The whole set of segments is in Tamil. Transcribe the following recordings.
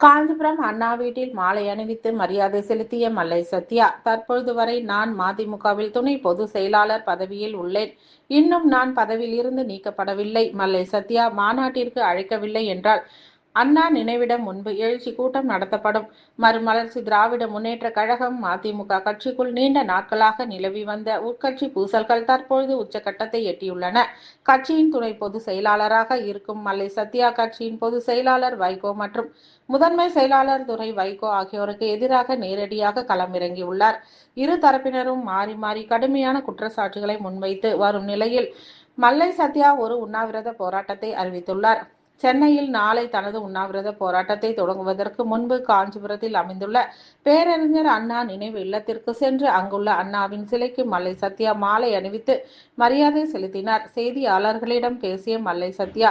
காஞ்சிபுரம் அண்ணா வீட்டில் மாலை அணிவித்து மரியாதை செலுத்திய மல்லை சத்யா தற்பொழுது வரை நான் மதிமுகவில் துணை பொது செயலாளர் பதவியில் உள்ளேன். இன்னும் நான் பதவியில் இருந்து நீக்கப்படவில்லை. மல்லை சத்யா மாநாட்டிற்கு அழைக்கவில்லை என்றால் அண்ணா நினைவிடம் முன்பு எழுச்சி கூட்டம் நடத்தப்படும். மறுமலர்ச்சி திராவிட முன்னேற்ற கழகம் அதிமுக கட்சிக்குள் நீண்ட நாட்களாக நிலவி வந்த உட்கட்சி பூசல்கள் தற்பொழுது உச்சகட்டத்தை எட்டியுள்ளன. கட்சியின் துணை பொதுச் செயலாளராக இருக்கும் மல்லை சத்யா கட்சியின் பொதுச் செயலாளர் வைகோ மற்றும் முதன்மை செயலாளர் துறை வைகோ ஆகியோருக்கு எதிராக நேரடியாக களமிறங்கியுள்ளார். இரு தரப்பினரும் மாறி மாறி கடுமையான குற்றச்சாட்டுகளை முன்வைத்து வரும் நிலையில் மல்லை சத்யா ஒரு உண்ணாவிரத போராட்டத்தை அறிவித்துள்ளார். சென்னையில் நாளை தனது உண்ணாவிரத போராட்டத்தை தொடங்குவதற்கு முன்பு காஞ்சிபுரத்தில் அமைந்துள்ள பேரறிஞர் அண்ணா நினைவு இல்லத்திற்கு சென்று அங்குள்ள அண்ணாவின் சிலைக்கு மல்லை சத்யா மாலை அணிவித்து மரியாதை செலுத்தினார். செய்தியாளர்களிடம் பேசிய மல்லை சத்யா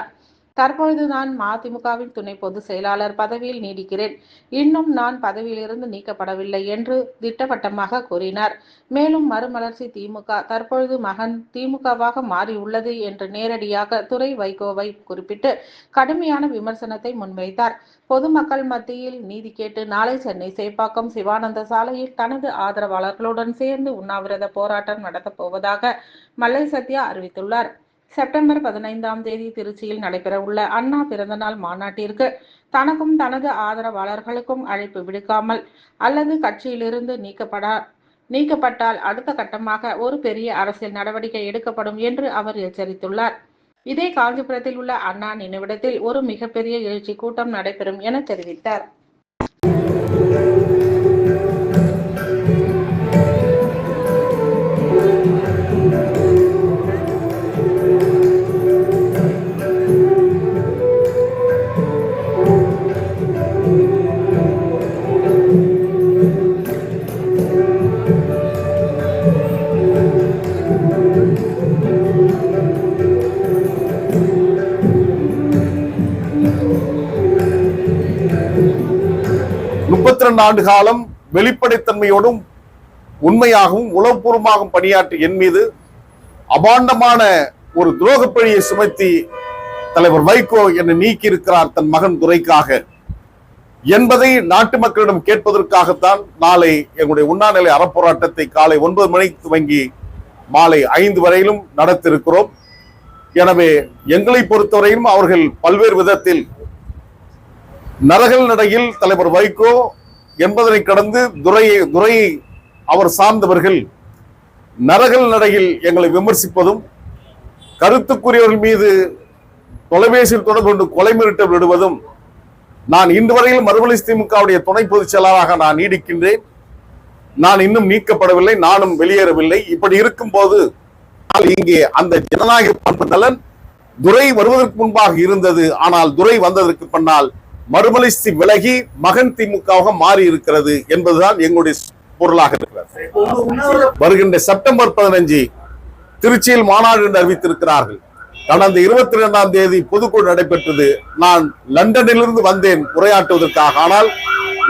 தற்பொழுது நான் மதிமுகவின் துணை பொதுச் செயலாளர் பதவியில் நீடிக்கிறேன். இன்னும் நான் பதவியிலிருந்து நீக்கப்படவில்லை என்று திட்டவட்டமாக கூறினார். மேலும் மறுமலர்ச்சி திமுக தற்பொழுது மகன் திமுகவாக மாறியுள்ளது என்று நேரடியாக துறை வைகோவை குறிப்பிட்டு கடுமையான விமர்சனத்தை முன்வைத்தார். பொதுமக்கள் மத்தியில் நீதி கேட்டு நாளை சென்னை சேப்பாக்கம் சிவானந்த சாலையில் தனது ஆதரவாளர்களுடன் சேர்ந்து உண்ணாவிரத போராட்டம் நடத்தப் போவதாக மல்லை சத்யா அறிவித்துள்ளார். செப்டம்பர் பதினைந்தாம் தேதி திருச்சியில் நடைபெறவுள்ள அண்ணா பிறந்தநாள் மாநாட்டிற்கு தனக்கும் தனது ஆதரவாளர்களுக்கும் அழைப்பு விடுக்காமல் அல்லது கட்சியிலிருந்து நீக்கப்படா நீக்கப்பட்டால் அடுத்த கட்டமாக ஒரு பெரிய அரசியல் நடவடிக்கை எடுக்கப்படும் என்று அவர் எச்சரித்துள்ளார். இதே காஞ்சிபுரத்தில் உள்ள அண்ணா நினைவிடத்தில் ஒரு மிகப்பெரிய எழுச்சி கூட்டம் நடைபெறும் என தெரிவித்தார். முப்பத்தி ரெண்டு ஆண்டு காலம் வெளிப்படைத்தன்மையோடும் உண்மையாகவும் உளவுபூர்வமாகவும் பணியாற்றி என் மீது அபாண்டமான ஒரு துரோக பழியை சுமத்தி தலைவர் வைகோ என்னை நீக்கி இருக்கிறார் தன் மகன் துரைக்காக என்பதை நாட்டு மக்களிடம் கேட்பதற்காகத்தான் நாளை எங்களுடைய உண்ணாநிலை அறப்போராட்டத்தை காலை ஒன்பது மணிக்கு துவங்கி மாலை ஐந்து வரையிலும் நடத்திருக்கிறோம். எனவே எங்களை பொறுத்தவரையிலும் அவர்கள் பல்வேறு விதத்தில் நரகல் நடையில் தலைவர் வைகோ என்பதனை கடந்து துறையை துறையை அவர் சார்ந்தவர்கள் நரகல் நடையில் எங்களை விமர்சிப்பதும் கருத்துக்குரியவர்கள் மீது தொலைபேசியில் தொடர்பு கொண்டு கொலை மிரட்ட விடுவதும் நான் இன்று வரையில் மறுமலர்ச்சி திமுகவுடைய துணை பொதுச் செயலாளராக நான் நீடிக்கின்றேன். நான் இன்னும் நீக்கப்படவில்லை நானும் வெளியேறவில்லை. இப்படி இருக்கும்போது இங்கே அந்த ஜனநாயக பண்பு நலன் துரை வருவதற்கு முன்பாக இருந்தது. ஆனால் துரை வந்ததற்கு பின்னால் மறுமலர்ச்சி விலகி மகன் திமுகவாக மாறி இருக்கிறது என்பதுதான் எங்களுடைய பொருளாக இருக்கிறது. வருகின்ற செப்டம்பர் பதினஞ்சு திருச்சியில் மாநாடு என்று அறிவித்திருக்கிறார்கள். கடந்த இருபத்தி இரண்டாம் தேதி பொதுக்குழு நடைபெற்றது. நான் லண்டனிலிருந்து வந்தேன் உரையாற்றுவதற்காக. ஆனால்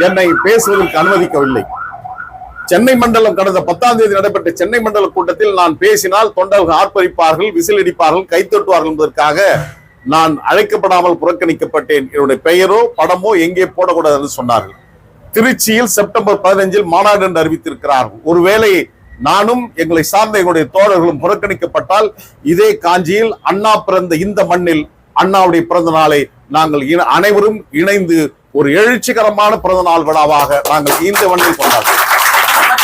என்னை பேசுவதற்கு அனுமதிக்கவில்லை. சென்னை மண்டலம் கடந்த பத்தாம் தேதி நடைபெற்ற சென்னை மண்டல கூட்டத்தில் நான் பேசினால் தொண்டர்கள் ஆர்ப்பரிப்பார்கள் விசில் அடிப்பார்கள் கைத்தட்டுவார்கள் என்பதற்காக நான் அழைக்கப்படாமல் புறக்கணிக்கப்பட்டேன். என்னுடைய பெயரோ படமோ எங்கே போடக்கூடாது என்று சொன்னார்கள். திருச்சியில் செப்டம்பர் பதினைஞ்சில் மாநாடு என்று அறிவித்திருக்கிறார்கள். ஒருவேளை நானும் எங்களை சார்ந்த எங்களுடைய தோழர்களும் புறக்கணிக்கப்பட்டால் இதே காஞ்சியில் அண்ணா பிறந்த இந்த மண்ணில் அண்ணாவுடைய பிறந்த நாளை நாங்கள் அனைவரும் இணைந்து ஒரு எழுச்சிகரமான பிறந்த நாள் விழாவாக நாங்கள் இந்த மண்ணில் கொண்டாடுவோம்.